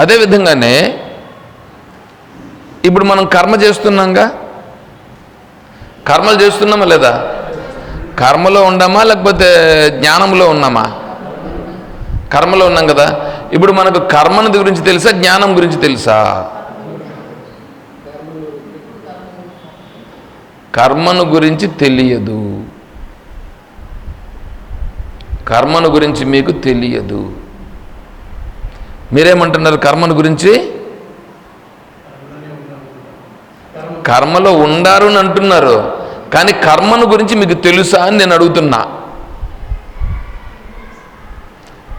అదేవిధంగానే ఇప్పుడు మనం కర్మ చేస్తున్నాంగా? కర్మలు చేస్తున్నామా లేదా? కర్మలో ఉన్నామా లేకపోతే జ్ఞానంలో ఉన్నామా? కర్మలో ఉన్నాం కదా. ఇప్పుడు మనకు కర్మను గురించి తెలుసా జ్ఞానం గురించి తెలుసా? కర్మను గురించి తెలియదు. కర్మను గురించి మీకు తెలియదు. మీరేమంటున్నారు? కర్మను గురించి? కర్మలో ఉండారు అని అంటున్నారు. కానీ కర్మను గురించి మీకు తెలుసా అని నేను అడుగుతున్నా.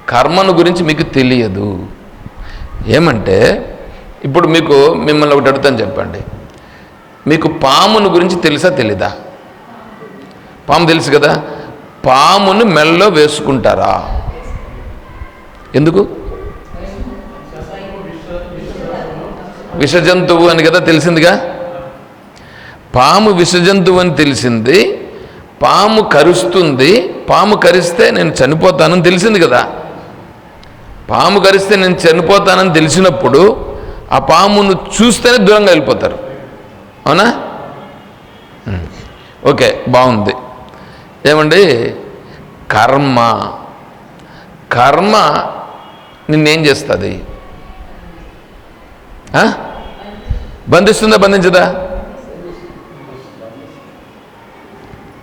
కర్మను గురించి మీకు తెలియదు. ఏమంటే ఇప్పుడు మీకు మిమ్మల్ని ఒకటి అడుగుతాను చెప్పండి. మీకు పామును గురించి తెలుసా తెలీదా? పాము తెలుసు కదా? పామును మెల్లో వేసుకుంటారా? ఎందుకు? విషజంతువు అని కదా తెలిసిందిగా? పాము విషజంతువు అని తెలిసింది పాము కరుస్తుంది పాము కరిస్తే నేను చనిపోతానని తెలిసింది కదా. పాము కరిస్తే నేను చనిపోతానని తెలిసినప్పుడు ఆ పామును చూస్తేనే దూరంగా వెళ్ళిపోతారు. అవునా? ఓకే బాగుంది. ఏమండి? కర్మ. కర్మ నిన్నేం చేస్తుంది? బంధిస్తుందా బంధించదా?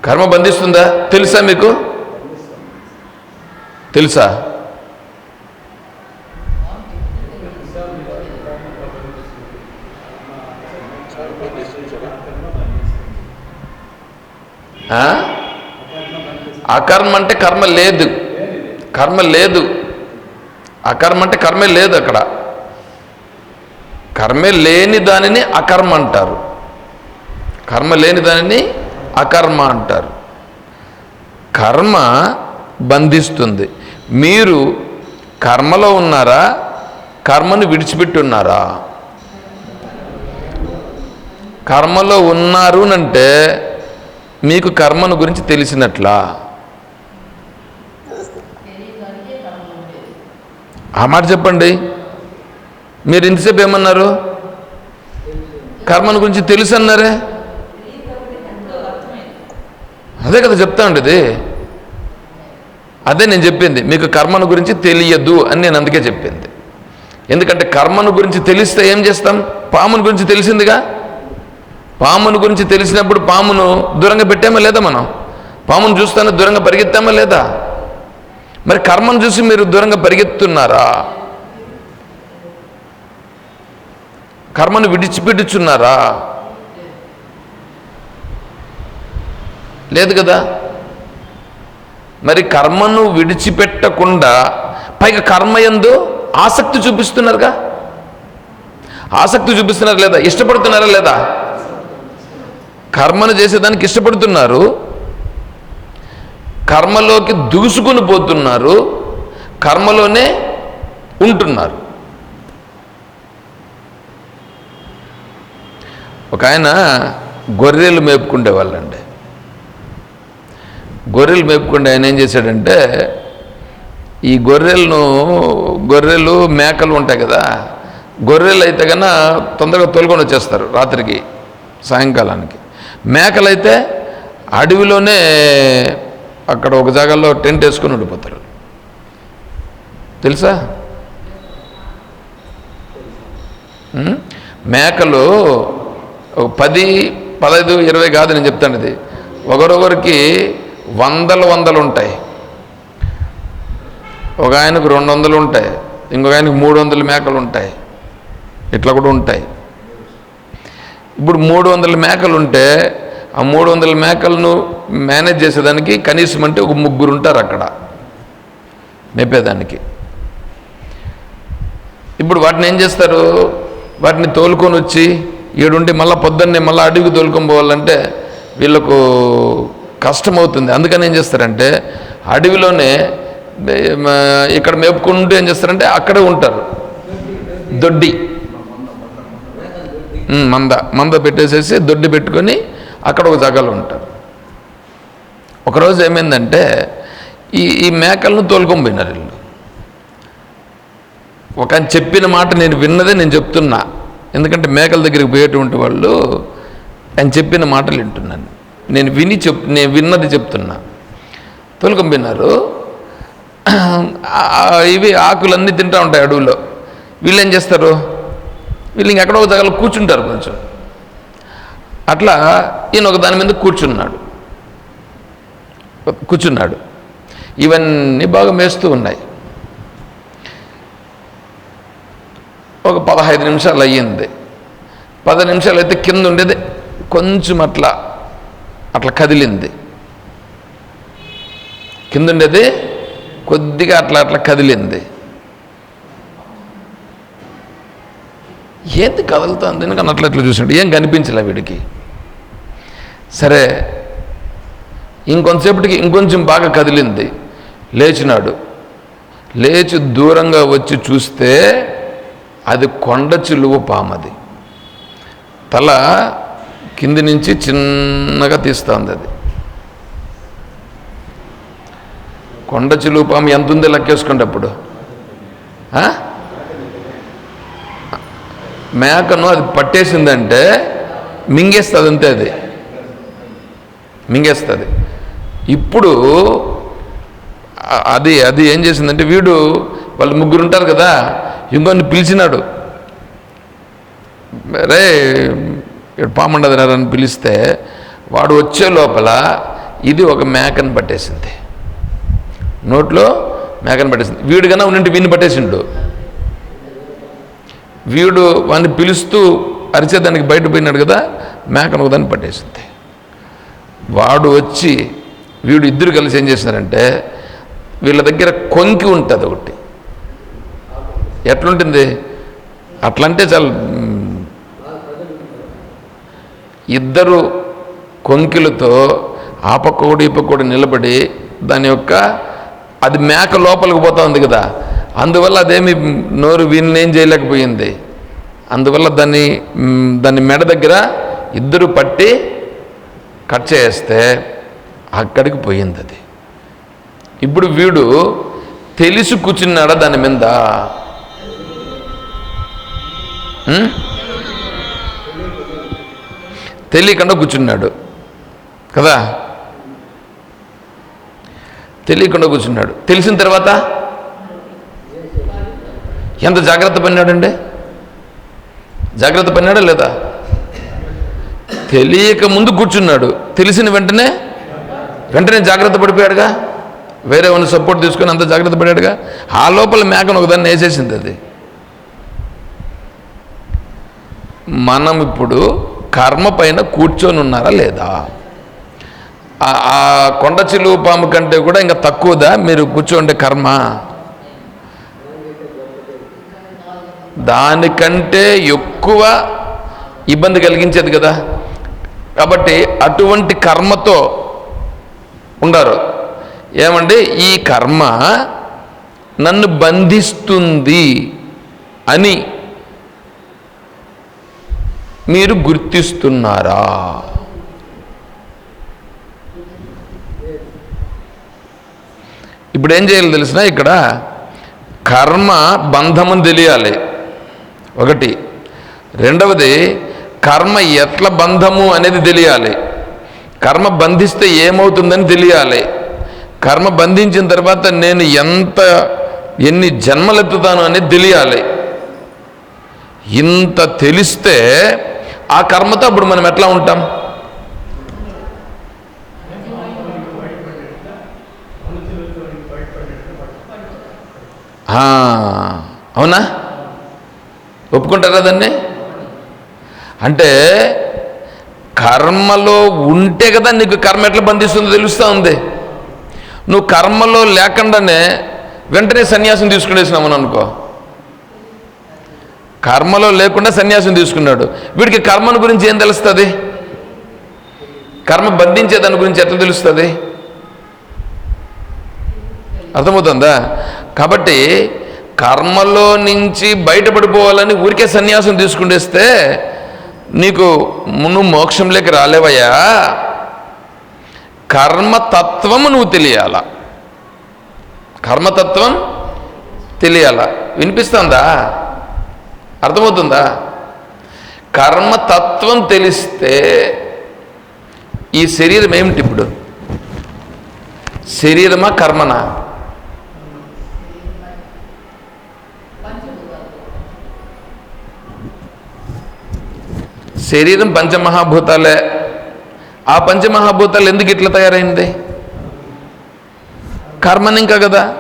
కర్మ బంధిస్తుందా? తెలుసా మీకు? తెలుసా? ఆ? అకర్మ అంటే కర్మ లేదు. కర్మ లేదు. అకర్మ అంటే కర్మే లేదు అక్కడ. కర్మే లేని దానిని అకర్మ అంటారు. కర్మ లేని దానిని అకర్మ అంటారు. కర్మ బంధిస్తుంది. మీరు కర్మలో ఉన్నారా? కర్మను విడిచిపెట్టున్నారా కర్మలో ఉన్నారు అంటే మీకు కర్మను గురించి తెలిసినట్లా? ఆ మాట చెప్పండి. మీరు ఇంతసేపు ఏమన్నారు? కర్మను గురించి తెలుసు అన్నారే అదే కదా చెప్తా ఉండేది అదే నేను చెప్పింది. మీకు కర్మను గురించి తెలియదు అని నేను అందుకే చెప్పింది. ఎందుకంటే కర్మను గురించి తెలిస్తే ఏం చేస్తాం? పామును గురించి తెలిసిందిగా? పామును గురించి తెలిసినప్పుడు పామును దూరంగా పెట్టామా లేదా మనం? పామును చూస్తానే దూరంగా పరిగెత్తామా లేదా? మరి కర్మను చూసి మీరు దూరంగా పరిగెత్తున్నారా? కర్మను విడిచిపెట్టుచున్నారా లేదు కదా? మరి కర్మను విడిచిపెట్టకుండా పైగా కర్మ ఎందు ఆసక్తి చూపిస్తున్నారుగా? ఆసక్తి చూపిస్తున్నారు లేదా? ఇష్టపడుతున్నారా లేదా? కర్మను చేసేదానికి ఇష్టపడుతున్నారు. కర్మలోకి దూసుకుని పోతున్నారు. కర్మలోనే ఉంటున్నారు. ఒక ఆయన గొర్రెలు మేపుకుండే వాళ్ళండి. గొర్రెలు మేపుకుండే ఆయన ఏం చేశాడంటే ఈ గొర్రెలను గొర్రెలు మేకలు ఉంటాయి కదా గొర్రెలు అయితే కన్నా తొందరగా తోలుకొని వచ్చేస్తారు రాత్రికి సాయంకాలానికి. మేకలైతే అడవిలోనే అక్కడ ఒక జాగాలో టెంట్ వేసుకొని ఉండిపోతారు. తెలుసా? మేకలు పది పదహైదు ఇరవై కాదు నేను చెప్తాను ఇది ఒకరొకరికి వందల వందలు ఉంటాయి ఒక ఆయనకు రెండు వందలు ఉంటాయి ఇంకొక ఆయనకు మూడు వందల మేకలు ఉంటాయి ఇట్లా కూడా ఉంటాయి. ఇప్పుడు మూడు వందల మేకలు ఉంటే ఆ మూడు వందల మేకలను మేనేజ్ చేసేదానికి కనీసం అంటే ఒక ముగ్గురు ఉంటారు అక్కడ. మేపేదానికి ఇప్పుడు వాటిని ఏం చేస్తారు? వాటిని తోలుకొని వచ్చి ఈడుండి మళ్ళీ పొద్దున్నే మళ్ళీ అడవికి తోలుకొని పోవాలంటే వీళ్ళకు కష్టమవుతుంది. అందుకని ఏం చేస్తారంటే అడవిలోనే ఇక్కడ మేపుకుంటూ ఏం చేస్తారంటే అక్కడే ఉంటారు. దొడ్డి. మంద. మంద పెట్టేసేసి దొడ్డి పెట్టుకొని అక్కడ ఒక జగలు ఉంటారు. ఒకరోజు ఏమైందంటే ఈ ఈ మేకలను తోలుకొని పోయినారు వీళ్ళు. ఒక చెప్పిన మాట నేను విన్నదే నేను చెప్తున్నా. ఎందుకంటే మేకల దగ్గరికి పోయేటువంటి వాళ్ళు ఆయన చెప్పిన మాటలు వింటున్నాను. నేను విని చెప్ నేను విన్నది చెప్తున్నా. తొలకం ఇవి ఆకులన్నీ తింటూ ఉంటాయి అడవుల్లో వీళ్ళు ఏం చేస్తారు? వీళ్ళు ఇంకెక్కడో ఒక దగ్గర కూర్చుంటారు కొంచెం. అట్లా ఈయన ఒక దాని మీద కూర్చున్నాడు. కూర్చున్నాడు. ఇవన్నీ బాగా మేస్తూ ఉన్నాయి. ఒక పదహైదు నిమిషాలు అయ్యింది. పది నిమిషాలు అయితే కింద ఉండేది. కొంచెం అట్లా అట్లా కదిలింది. కింద ఉండేది కొద్దిగా అట్లా అట్లా కదిలింది. ఏంది కదులుతుంది? అని అట్లా అట్లా చూసాడు ఏం కనిపించలే వీడికి. సరే ఇంకొంతసేపటికి ఇంకొంచెం బాగా కదిలింది. లేచినాడు. లేచి దూరంగా వచ్చి చూస్తే అది కొండ చిలువ పామది తల కింది నుంచి చిన్నగా తీస్తుంది అది. కొండ చిలువ పాము ఎంత ఉందో లెక్కేసుకోండి అప్పుడు? ఆ? మేకను అది పట్టేసిందంటే మింగేస్తుంది అంతే అది. మింగేస్తుంది. ఇప్పుడు అది అది ఏం చేసిందంటే వీడు వాళ్ళు ముగ్గురు ఉంటారు కదా ఇంకొన్ని పిలిచినాడు. రే ఇక్కడ పామండది అని పిలిస్తే వాడు వచ్చే లోపల ఇది ఒక మేకను పట్టేసింది. నోట్లో మేకను పట్టేసింది. వీడు కన్నా ఉన్నింటి వీడిని పట్టేసిండు. వీడు వాడిని పిలుస్తూ అరిచేదానికి బయట పోయినాడు కదా మేకను ఒకదాన్ని పట్టేసింది. వాడు వచ్చి వీడు ఇద్దరు కలిసి ఏం చేసినారంటే వీళ్ళ దగ్గర కొంకి ఉంటుంది ఒకటి. ఎట్లుంటుంది? అట్లంటే చాలా. ఇద్దరు కొంకిలతో ఆ పక్క కూడా ఈ పక్క కూడా నిలబడి దాని యొక్క అది మేక లోపలికి పోతా ఉంది కదా. అందువల్ల అదేమి నోరు వీళ్ళని ఏం చేయలేకపోయింది. అందువల్ల దాన్ని దాన్ని మెడ దగ్గర ఇద్దరు పట్టి కట్ చేస్తే అక్కడికి పోయింది అది ఇప్పుడు వీడు తెలిసి కూర్చున్నాడా దాని మీద? తెలియకుండా కూర్చున్నాడు. కదా? తెలియకుండా కూర్చున్నాడు. తెలిసిన తర్వాత? ఎంత జాగ్రత్త పడినాడండి? జాగ్రత్త పడినాడా లేదా? తెలియక ముందు కూర్చున్నాడు. తెలిసిన వెంటనే? వెంటనే జాగ్రత్త పడిపోయాడుగా? వేరే వాళ్ళని సపోర్ట్ తీసుకొని అంత జాగ్రత్త పడాడుగా ఆ లోపల మేకను ఒకదాన్ని వేసేసింది అది. మనం ఇప్పుడు కర్మ పైన కూర్చొని ఉన్నారా లేదా? ఆ- కొండ చిలువ పాము కంటే కూడా ఇంకా తక్కువదా? మీరు కూర్చోండి కర్మ. దానికంటే ఎక్కువ ఇబ్బంది కలిగించేది కదా. కాబట్టి అటువంటి కర్మతో ఉండరు. ఏమంటే ఈ కర్మ నన్ను బంధిస్తుంది అని మీరు గుర్తిస్తున్నారా? ఇప్పుడు ఏం చేయాలి తెలిసిన ఇక్కడ కర్మ బంధమని తెలియాలి. ఒకటి. రెండవది కర్మ ఎట్ల బంధము అనేది తెలియాలి. కర్మ బంధిస్తే ఏమవుతుందని తెలియాలి. కర్మ బంధించిన తర్వాత నేను ఎంత ఎన్ని జన్మలెత్తుతాను అనేది తెలియాలి. ఇంత తెలిస్తే ఆ కర్మతో అప్పుడు మనం ఎట్లా ఉంటాం? అవునా? ఒప్పుకుంటారా దాన్ని? అంటే కర్మలో ఉంటే కదా నీకు కర్మ ఎట్లా బంధిస్తుందో తెలుస్తూ ఉంది. నువ్వు కర్మలో లేకుండానే వెంటనే సన్యాసం తీసుకునేసినామని అనుకో. కర్మలో లేకుండా సన్యాసం తీసుకున్నాడు. వీడికి కర్మను గురించి ఏం తెలుస్తుంది? కర్మ బంధించే దాని గురించి ఎట్లా తెలుస్తుంది? అర్థమవుతుందా? కాబట్టి కర్మలో నుంచి బయటపడిపోవాలని ఊరికే సన్యాసం తీసుకుంటేస్తే నీకు నువ్వు మోక్షంలోకి రాలేవయ్యా. కర్మతత్వము నువ్వు తెలియాల. కర్మతత్వం తెలియాలా. వినిపిస్తుందా? అర్థమవుతుందా? కర్మతత్వం తెలిస్తే ఈ శరీరం ఏమిటి ఇప్పుడు? శరీరమా కర్మనా? శరీరం పంచమహాభూతాలే. ఆ పంచమహాభూతాలు ఎందుకు ఇట్లా తయారైంది? కర్మనింక కదా.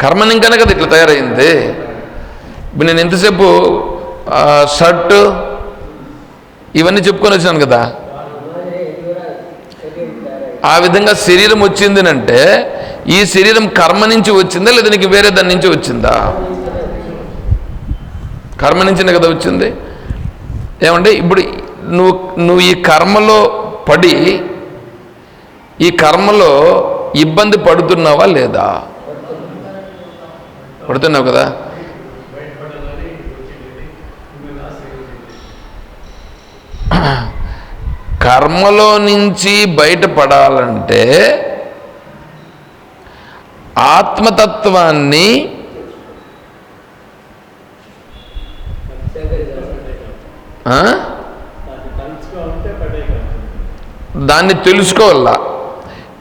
కర్మనింకనే కదా ఇట్లా తయారైంది. ఇప్పుడు నేను ఎంతసేపు ఆ, షర్టు ఇవన్నీ చెప్పుకొని వచ్చాను కదా. ఆ విధంగా శరీరం వచ్చింది అంటే ఈ శరీరం కర్మ నుంచి వచ్చిందా లేదా నీకు వేరే దాని నుంచి వచ్చిందా? కర్మ నుంచినే కదా వచ్చింది. ఏమంటే ఇప్పుడు నువ్వు నువ్వు ఈ కర్మలో పడి ఈ కర్మలో ఇబ్బంది పడుతున్నావా లేదా? పడుతున్నావు కదా. కర్మలో నుంచి బయటపడాలంటే ఆత్మతత్వాన్ని దాన్ని తెలుసుకోవాలా?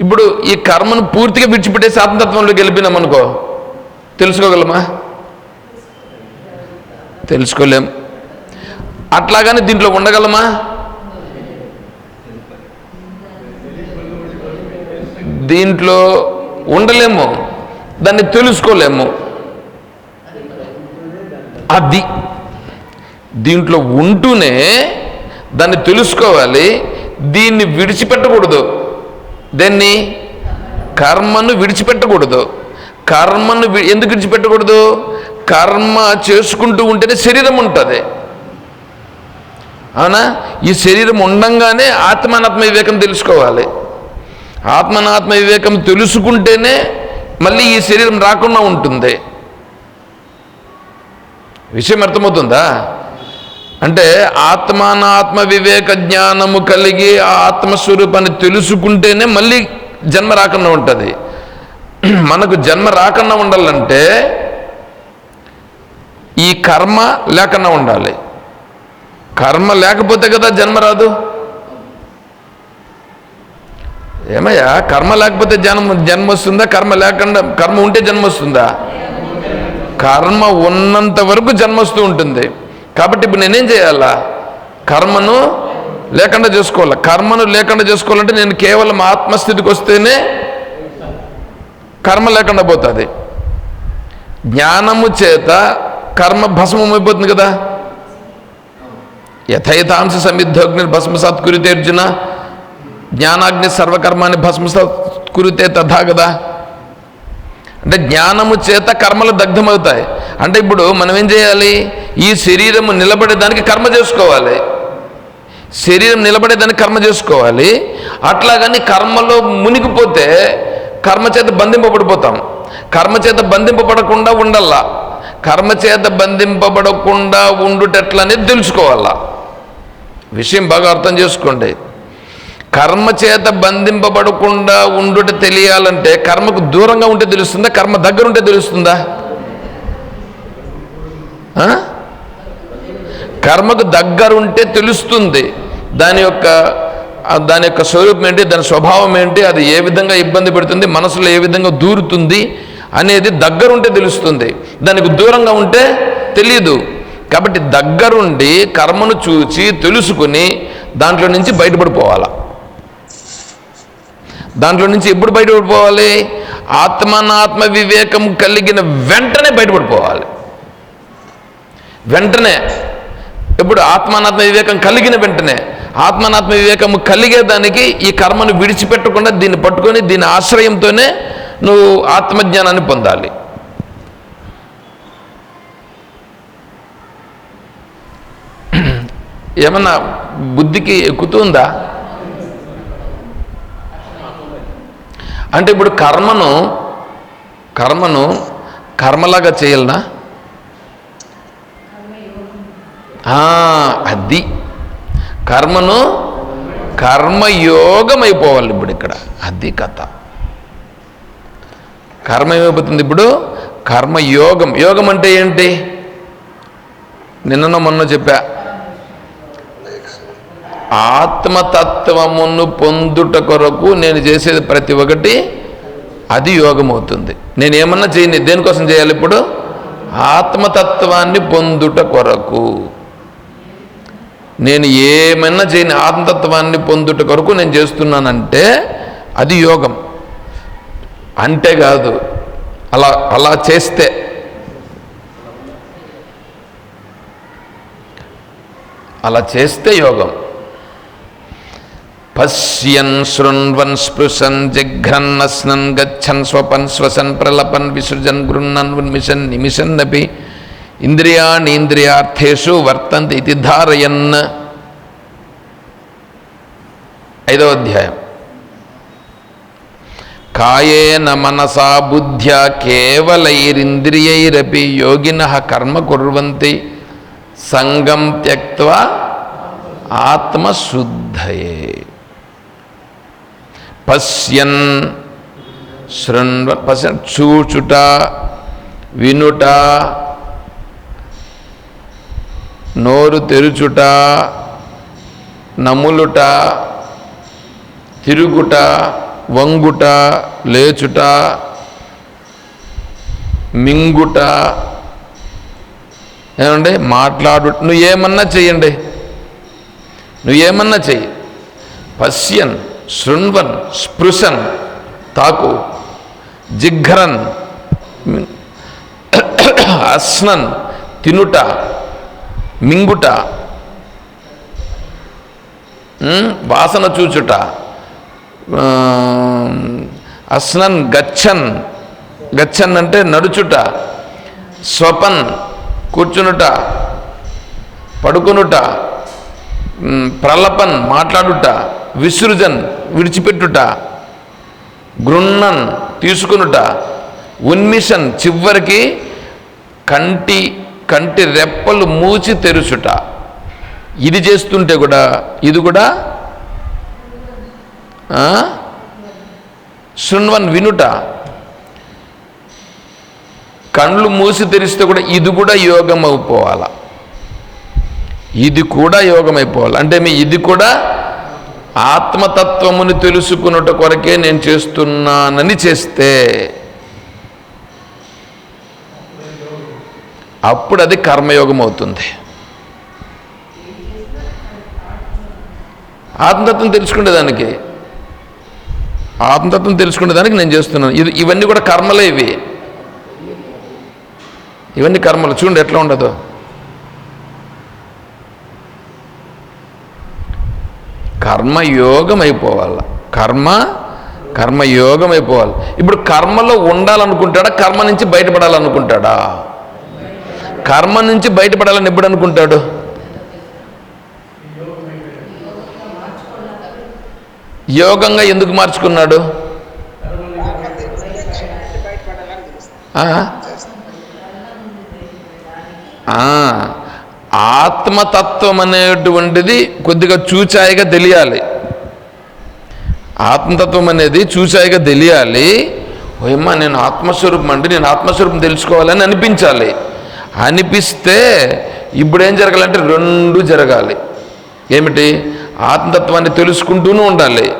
ఇప్పుడు ఈ కర్మను పూర్తిగా విడిచిపెట్టేసి ఆత్మతత్వంలోకి గెలిపినామనుకో తెలుసుకోగలమా? తెలుసుకోలేం. అట్లాగని దీంట్లో ఉండగలమా? దీంట్లో ఉండలేము దాన్ని తెలుసుకోలేము. అది దీంట్లో ఉంటూనే దాన్ని తెలుసుకోవాలి దీన్ని విడిచిపెట్టకూడదు. దాన్ని? కర్మను విడిచిపెట్టకూడదు. కర్మను ఎందుకు విడిచిపెట్టకూడదు? కర్మ చేసుకుంటూ ఉంటేనే శరీరం ఉంటుంది. అవునా? ఈ శరీరం ఉండంగానే ఆత్మానాత్మ వివేకం తెలుసుకోవాలి. ఆత్మనాత్మ వివేకం తెలుసుకుంటేనే మళ్ళీ ఈ శరీరం రాకుండా ఉంటుంది. విషయం అర్థమవుతుందా? అంటే ఆత్మానాత్మ వివేక జ్ఞానము కలిగి ఆ ఆత్మస్వరూపాన్ని తెలుసుకుంటేనే మళ్ళీ జన్మ రాకుండా ఉంటుంది. మనకు జన్మ రాకుండా ఉండాలంటే ఈ కర్మ లేకుండా ఉండాలి. కర్మ లేకపోతే కదా జన్మ రాదు? ఏమయ్యా కర్మ లేకపోతే జన్మ జన్మ వస్తుందా? కర్మ లేకుండా కర్మ ఉంటే జన్మ వస్తుందా? కర్మ ఉన్నంత వరకు జన్మ వస్తూ ఉంటుంది. కాబట్టి ఇప్పుడు నేనేం చేయాలా? కర్మను లేకుండా చేసుకోవాలి? కర్మను లేకుండా చేసుకోవాలంటే నేను కేవలం ఆత్మస్థితికి వస్తేనే కర్మ లేకుండా పోతుంది. జ్ఞానము చేత కర్మ భస్మం అయిపోతుంది కదా? యథైతాంశ సమిద్ధోగ్ని భస్మసాత్ కురితే అర్జున జ్ఞానాగ్ని సర్వకర్మాన్ని భస్మస కురితే తథా కదా? అంటే జ్ఞానము చేత కర్మలు దగ్ధమవుతాయి. అంటే ఇప్పుడు మనం ఏం చేయాలి? ఈ శరీరము నిలబడేదానికి కర్మ చేసుకోవాలి. శరీరం నిలబడేదానికి కర్మ చేసుకోవాలి. అట్లాగని కర్మలో మునిగిపోతే కర్మ చేత బంధింపబడిపోతాం. కర్మ చేత బంధింపబడకుండా ఉండల్లా. కర్మ చేత బంధింపబడకుండా ఉండుటట్లనేది తెలుసుకోవాలా విషయం బాగా అర్థం చేసుకోండి. కర్మ చేత బంధింపబడకుండా ఉండుట తెలియాలంటే కర్మకు దూరంగా ఉంటే తెలుస్తుందా? కర్మ దగ్గర ఉంటే తెలుస్తుందా? కర్మకు దగ్గర ఉంటే తెలుస్తుంది. దాని యొక్క దాని యొక్క స్వరూపం ఏంటి? దాని స్వభావం ఏంటి? అది ఏ విధంగా ఇబ్బంది పెడుతుంది? మనసులో ఏ విధంగా దూరుతుంది? అనేది దగ్గరుంటే తెలుస్తుంది. దానికి దూరంగా ఉంటే తెలియదు కాబట్టి దగ్గరుండి కర్మను చూచి తెలుసుకుని దాంట్లో నుంచి బయటపడిపోవాలా. దాంట్లో నుంచి ఎప్పుడు బయటపడిపోవాలి? ఆత్మనాత్మ వివేకం కలిగిన వెంటనే బయటపడిపోవాలి. వెంటనే. ఇప్పుడు ఆత్మానాత్మ వివేకం కలిగిన వెంటనే. ఆత్మానాత్మ వివేకము కలిగేదానికి ఈ కర్మను విడిచిపెట్టకుండా దీన్ని పట్టుకొని దీని ఆశ్రయంతోనే నువ్వు ఆత్మజ్ఞానాన్ని పొందాలి. ఏమన్నా బుద్ధికి ఎక్కుతుందా? అంటే ఇప్పుడు కర్మను కర్మను కర్మలాగా చేయాలనా? అది. కర్మను కర్మయోగం అయిపోవాలి ఇప్పుడు ఇక్కడ. అది కథ. కర్మ ఏమైపోతుంది ఇప్పుడు. కర్మయోగం. యోగం అంటే ఏంటి? నిన్ననో మొన్న చెప్పా. ఆత్మతత్వమును పొందుట కొరకు నేను చేసేది ప్రతి ఒక్కటి అది యోగం అవుతుంది నేను ఏమన్నా చేయని దేనికోసం చేయాలి ఇప్పుడు? ఆత్మతత్వాన్ని పొందుట కొరకు. నేను ఏమైనా చేయని ఆత్మతత్వాన్ని పొందుట కొరకు నేను చేస్తున్నానంటే అది యోగం. అంతేకాదు అలా అలా చేస్తే. అలా చేస్తే యోగం. పశ్యన్ శృణ్వన్ స్పృశన్ జిఘ్రన్నస్నన్ గచ్చన్ స్వపన్ శ్వసన్ ప్రలపన్ విసృజన్ గృహ్ణన్ ఉన్మిషన్ నిమిషన్నపి. ఇంద్రియాణీంద్రియార్థేషు వర్తంతి ఇది ధారయన్. ఐదవ అధ్యాయం. కాయేన మనసా బుద్ధ్యా కేవలైరింద్రియైరపి యోగిన కర్మ కుర్వంతి. సంగం త్యక్వా ఆత్మశుద్ధయే. పశ్యన్ శృణ్వ పశ్యన్ చూచుట వినుట నోరు తెరుచుట నములుట తిరుగుట వంగుట లేచుట మింగుట ఏమండి మాట్లాడు నువ్వు ఏమన్నా చెయ్యండి నువ్వు ఏమన్నా చెయ్యి పశ్యన్ శృణ్వన్ స్పృశన్ తాకు జిఘ్రన్ అస్నన్ తినుట మింగుట వాసన చూచుట అస్నన్ గచ్చన్ గచ్చన్ అంటే నడుచుట స్వపన్ కూర్చునుట పడుకునుట ప్రలపన్ మాట్లాడుట విసృజన్ విడిచిపెట్టుట గృహ్ణన్ తీసుకునుట ఉన్మిషన్ చివరికి కంటి కంటి రెప్పలు మూచి తెరుచుట. ఇది చేస్తుంటే కూడా ఇది కూడా శృణ్వన్ వినుట. కండ్లు మూసి తెరిస్తే కూడా ఇది కూడా యోగం అయిపోవాల. ఇది కూడా యోగం అయిపోవాలి. అంటే మీ ఇది కూడా ఆత్మతత్వముని తెలుసుకున్నట కొరకే నేను చేస్తున్నానని చేస్తే అప్పుడు అది కర్మయోగం అవుతుంది ఆత్మతత్వం తెలుసుకునేదానికి ఆత్మతత్వం తెలుసుకునేదానికి నేను చేస్తున్నాను. ఇది ఇవన్నీ కూడా కర్మలే ఇవి. ఇవన్నీ కర్మలు. చూడండి ఎట్లా ఉండదు. కర్మయోగం అయిపోవాలి కర్మ కర్మయోగం అయిపోవాలి ఇప్పుడు కర్మలో ఉండాలనుకుంటాడా? కర్మ నుంచి బయటపడాలనుకుంటాడా? కర్మ నుంచి బయటపడాలని ఎప్పుడు అనుకుంటాడు? యోగంగా ఎందుకు మార్చుకున్నాడు? ఆ? ఆత్మతత్వం అనేటువంటిది కొద్దిగా చూచాయిగా తెలియాలి. ఆత్మతత్వం అనేది చూచాయిగా తెలియాలి. ఓయమ్మ నేను ఆత్మస్వరూపం అంటే నేను ఆత్మస్వరూపం తెలుసుకోవాలని అనిపించాలి. అనిపిస్తే ఇప్పుడు ఏం జరగాలంటే రెండు జరగాలి. ఏమిటి? ఆత్మతత్వాన్ని తెలుసుకుంటూనే ఉండాలి.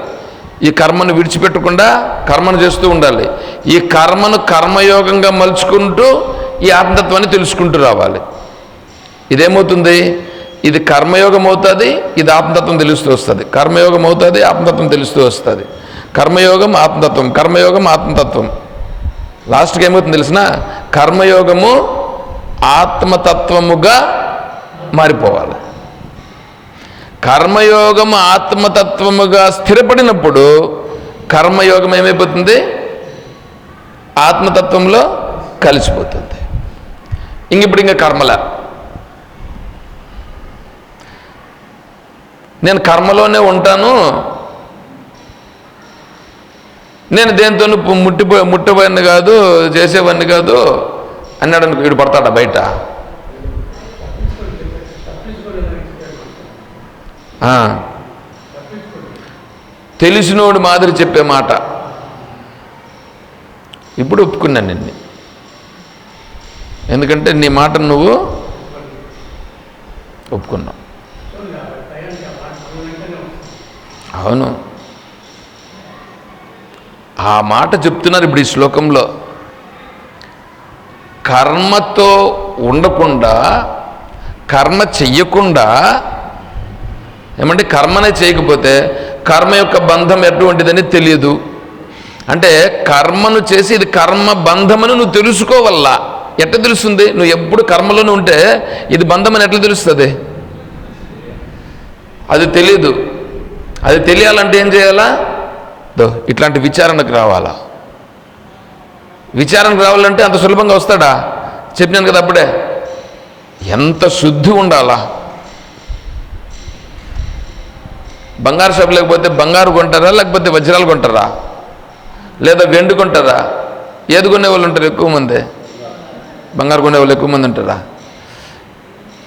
ఈ కర్మను విడిచిపెట్టకుండా కర్మను చేస్తూ ఉండాలి. ఈ కర్మను కర్మయోగంగా మలుచుకుంటూ ఈ ఆత్మతత్వాన్ని తెలుసుకుంటూ రావాలి. ఇదేమవుతుంది? ఇది కర్మయోగం అవుతుంది ఇది ఆత్మతత్వం తెలుస్తూ వస్తుంది. కర్మయోగం అవుతుంది ఆత్మతత్వం తెలుస్తూ వస్తుంది. కర్మయోగం ఆత్మతత్వం. కర్మయోగం ఆత్మతత్వం. లాస్ట్కి ఏమవుతుంది తెలిసిన? కర్మయోగము ఆత్మతత్వముగా మారిపోవాలి. కర్మయోగం ఆత్మతత్వముగా స్థిరపడినప్పుడు కర్మయోగం ఏమైపోతుంది? ఆత్మతత్వంలో కలిసిపోతుంది. ఇంక ఇప్పుడు ఇంకా కర్మల. నేను కర్మలోనే ఉంటాను. నేను దేంతోనూ ముట్టిపో ముట్టబోయిన కాదు చేసేవాడిని కాదు అన్నాడు అనుకో వీడు పడతాడా బయట? తెలిసినోడు మాదిరి చెప్పే మాట. ఇప్పుడు ఒప్పుకున్నాను నిన్ను. ఎందుకంటే నీ మాట నువ్వు ఒప్పుకున్నావు. అవును. ఆ మాట చెప్తున్నారు ఇప్పుడు ఈ శ్లోకంలో. కర్మతో ఉండకుండా కర్మ చెయ్యకుండా ఏమంటే కర్మనే చేయకపోతే కర్మ యొక్క బంధం ఎటువంటిదని తెలియదు. అంటే కర్మను చేసి ఇది కర్మ బంధమని నువ్వు తెలుసుకోవల్లా. ఎట్లా తెలుస్తుంది? నువ్వు ఎప్పుడు కర్మలోనే ఉంటే ఇది బంధం అని ఎట్లా తెలుస్తుంది? అది తెలియదు. అది తెలియాలంటే ఏం చేయాలా? దో ఇట్లాంటి విచారణకు రావాలా? విచారణకు రావాలంటే అంత సులభంగా వస్తాడా? చెప్పినాను కదా అప్పుడే. ఎంత శుద్ధి ఉండాలా? బంగారు షాప్ లేకపోతే బంగారు కొంటారా? లేకపోతే వజ్రాలు కొంటారా? లేదా వెండి కొంటారా? ఏది కొనే వాళ్ళు ఉంటారు ఎక్కువ మంది? బంగారు కొనే వాళ్ళు ఎక్కువ మంది ఉంటారా?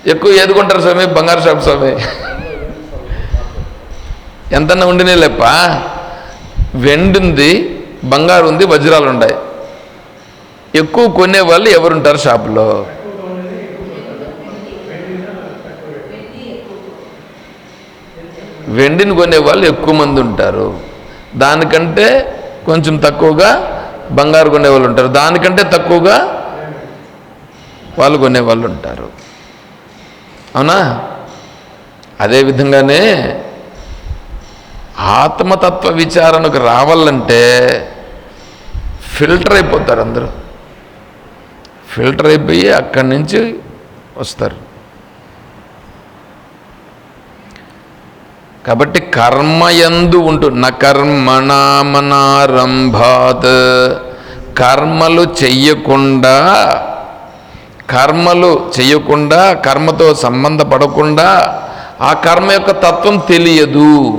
ఎక్కువ ఏది కొంటారు స్వామి? బంగారు షాప్ స్వామి. ఎంతన్నా ఉండినే లేప్ప? వెండి ఉంది బంగారు ఉంది వజ్రాలు ఉన్నాయి ఎక్కువ కొనే వాళ్ళు ఎవరుంటారు షాపులో? వెండిని కొనే వాళ్ళు ఎక్కువ మంది ఉంటారు దానికంటే కొంచెం తక్కువగా బంగారు కొనే వాళ్ళు ఉంటారు దానికంటే తక్కువగా వాళ్ళు కొనే వాళ్ళు ఉంటారు అవునా? అదే విధంగానే ఆత్మతత్వ విచారణకు రావాలంటే ఫిల్టర్ అయిపోతారు అందరూ. ఫిల్టర్ అయిపోయి అక్కడి నుంచి వస్తారు. కాబట్టి కర్మయందు ఉంటూ న కర్మణామనారంభాత్ కర్మలు చెయ్యకుండా కర్మలు చెయ్యకుండా కర్మతో సంబంధపడకుండా ఆ కర్మ యొక్క తత్వం తెలియదు.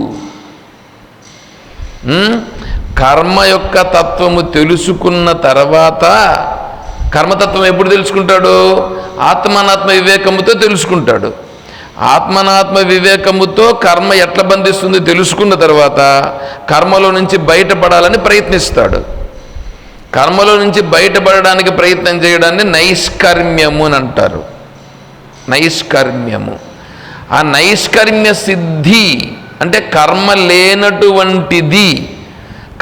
కర్మ యొక్క తత్వము తెలుసుకున్న తర్వాత కర్మతత్వం ఎప్పుడు తెలుసుకుంటాడు? ఆత్మనాత్మ వివేకముతో తెలుసుకుంటాడు. ఆత్మనాత్మ వివేకముతో కర్మ ఎట్లా బంధిస్తుంది తెలుసుకున్న తర్వాత కర్మలో నుంచి బయటపడాలని ప్రయత్నిస్తాడు. కర్మలో నుంచి బయటపడడానికి ప్రయత్నం చేయడాన్ని నైష్కర్మ్యము అని అంటారు. నైష్కర్మ్యము. ఆ నైష్కర్మ్య సిద్ధి అంటే కర్మ లేనటువంటిది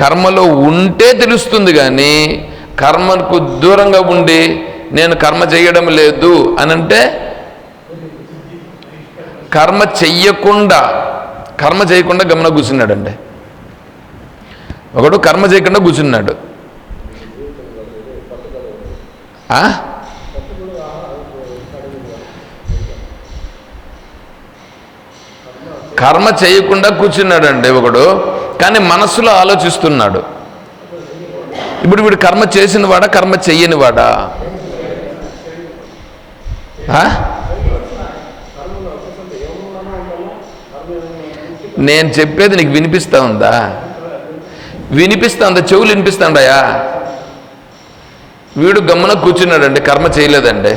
కర్మలో ఉంటే తెలుస్తుంది కానీ కర్మకు దూరంగా ఉండి నేను కర్మ చేయడం లేదు అని అంటే కర్మ చెయ్యకుండా కర్మ చేయకుండా గమన కూర్చున్నాడండి. ఒకడు కర్మ చేయకుండా కూర్చున్నాడు. కర్మ చేయకుండా కూర్చున్నాడండి ఒకడు కానీ మనస్సులో ఆలోచిస్తున్నాడు. ఇప్పుడు వీడు కర్మ చేసిన వాడా కర్మ చెయ్యని వాడా? నేను చెప్పేది నీకు వినిపిస్తా ఉందా? వినిపిస్తా ఉందా? చెవులు వినిపిస్తాండాయా వీడు గమ్మున కూర్చున్నాడండి కర్మ చేయలేదండి.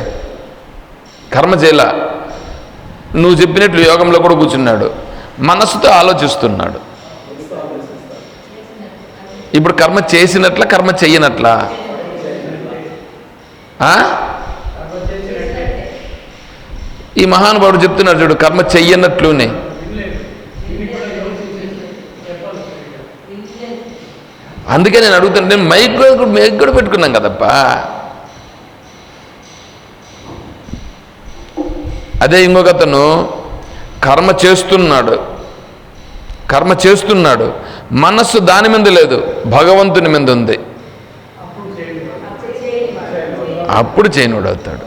కర్మ చేయలా. నువ్వు చెప్పినట్లు యోగంలో కూడా కూర్చున్నాడు. మనసుతో ఆలోచిస్తున్నాడు. ఇప్పుడు కర్మ చేసినట్ల కర్మ చెయ్యనట్లా? ఆ? ఈ మహానుభావుడు చెప్తున్నాడు చూడు కర్మ చెయ్యనట్లునే. అందుకే నేను అడుగుతాను నేను మైక్ కూడా మైక్ కూడా పెట్టుకున్నాం కదప్పా. అదే ఇంకొక అతను కర్మ చేస్తున్నాడు. కర్మ చేస్తున్నాడు. మనస్సు దాని మీద లేదు భగవంతుని మీద ఉంది. అప్పుడు చేయనుడు అవుతాడు.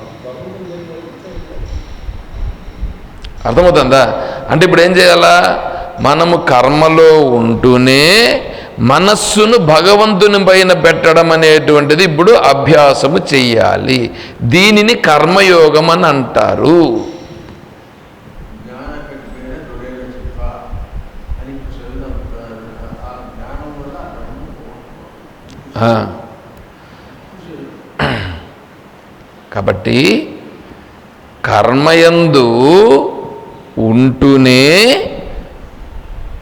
అర్థమవుతుందా? అంటే ఇప్పుడు ఏం చేయాలా? మనము కర్మలో ఉంటూనే మనస్సును భగవంతుని పైన పెట్టడం అనేటువంటిది ఇప్పుడు అభ్యాసము చెయ్యాలి. దీనిని కర్మయోగం అని అంటారు జ్ఞాన కట్టిన దొరేల చెప్ప అని చదువుదాం ఆ జ్ఞానం వల్ల ఆ. కాబట్టి కర్మయందు ఉంటూనే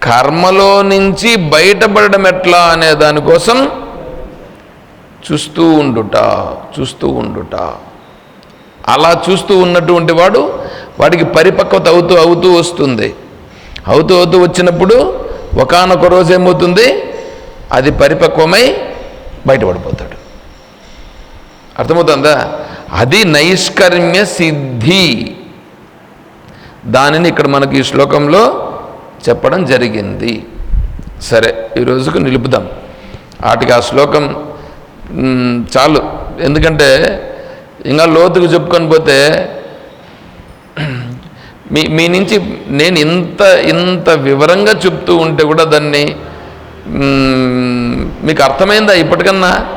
కర్మలో నుంచి బయటపడడం ఎట్లా అనే దానికోసం చూస్తూ ఉండుట చూస్తూ ఉండుట. అలా చూస్తూ ఉన్నటువంటి వాడు వాడికి పరిపక్వత అవుతూ అవుతూ వస్తుంది. అవుతూ అవుతూ వచ్చినప్పుడు ఒకానొక రోజు ఏమవుతుంది అది పరిపక్వమై బయటపడిపోతాడు. అర్థమవుతుందా? అది నైష్కర్మ్య సిద్ధి. దానిని ఇక్కడ మనకి ఈ శ్లోకంలో చెప్పడం జరిగింది. సరే ఈ రోజుకు నిలుపుదాం. వాటికి ఆ శ్లోకం చాలు. ఎందుకంటే ఇంకా లోతుకు చెప్పుకొని పోతే మీ మీ నుంచి నేను ఇంత ఇంత వివరంగా చెప్తూ ఉంటే కూడా దాన్ని మీకు అర్థమైందా ఇప్పటికన్నా?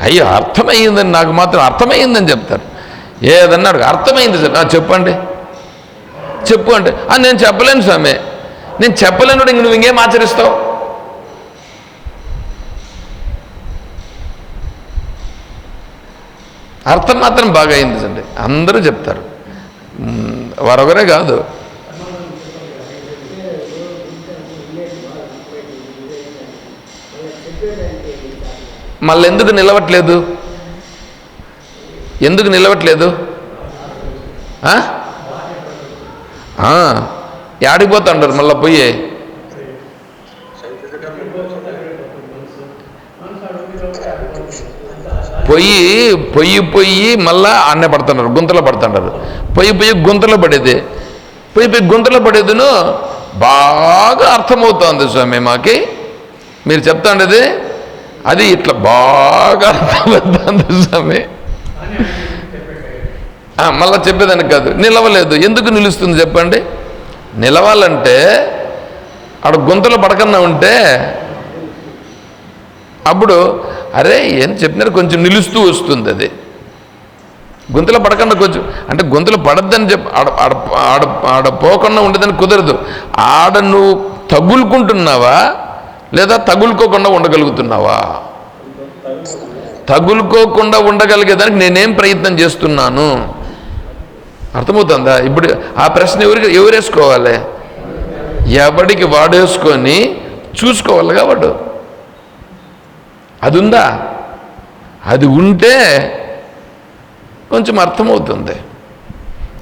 అయ్యో అర్థమైందని నాకు మాత్రం అర్థమైందని చెప్తారు. ఏదన్నా అర్థమైంది సార్. చెప్పండి. చెప్పు అంటే "ఆ, నేను చెప్పలేను స్వామి. నేను చెప్పలేను ఇంక నువ్వు ఇంకేం ఆచరిస్తావు? అర్థం మాత్రం బాగా అయింది అండి అందరూ చెప్తారు. మ్, వారొకరే కాదు. మళ్ళీ ఎందుకు నిలవట్లేదు? ఎందుకు నిలవట్లేదు? ఆ? ఆ, యాడికి పోతాండారు మళ్ళీ పోయి? పొయ్యి పొయ్యి పొయ్యి మళ్ళా అన్నే పడుతున్నారు గుంతలో పడుతుంటారు పొయ్యి పొయ్యి గుంతలో పడేది. పొయ్యి పొయ్యి గుంతలో పడేదిను బాగా అర్థమవుతోంది స్వామి మాకి. మీరు చెప్తాండేది అది ఇట్లా బాగా అర్థమవుతుంది స్వామి. మళ్ళీ మళ్ళా చెప్పేదానికి కాదు. నిలవలేదు. ఎందుకు నిలుస్తుంది చెప్పండి? నిలవాలంటే ఆడ గుంతలు పడకన్నా ఉంటే అప్పుడు అరే ఏం చెప్పినారు? కొంచెం నిలుస్తూ వస్తుంది అది. గుంతలు పడకుండా కొంచెం అంటే గుంతలు పడద్దని చెప్ప ఆడ ఆడ ఆడ ఆడ పోకుండా ఉండదని కుదరదు. ఆడ నువ్వు తగులుకుంటున్నావా? లేదా తగులుకోకుండా ఉండగలుగుతున్నావా? తగులుకోకుండా ఉండగలిగేదానికి నేనేం ప్రయత్నం చేస్తున్నాను? అర్థమవుతుందా? ఇప్పుడు ఆ ప్రశ్న ఎవరికి ఎవరేసుకోవాలి? ఎవడికి వాడేసుకొని చూసుకోవాలి కాబట్టి. అది ఉందా అది ఉంటే కొంచెం అర్థమవుతుంది.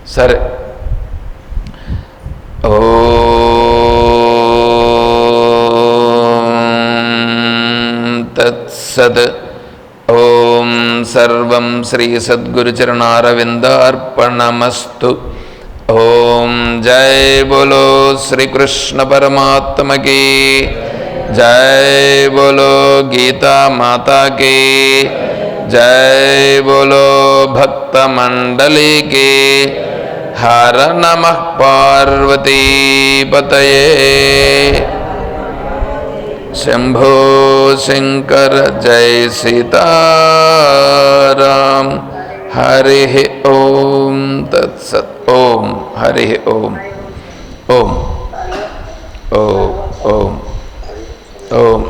సరే. ఓ तत्सत् ॐ सर्वं श्रीसद्गुरुचरणारविन्दार्पणमस्तु ओम जय बोलो श्री कृष्ण परमात्म की। जय बोलो गीता माता की। जय बोलो भक्त मंडली की। हर नमः पार्वती पतये। शंभो शंकर जय सीताराम। हरि ओम तत्सत ओम हरि ओम ओम ओम ओम ओम।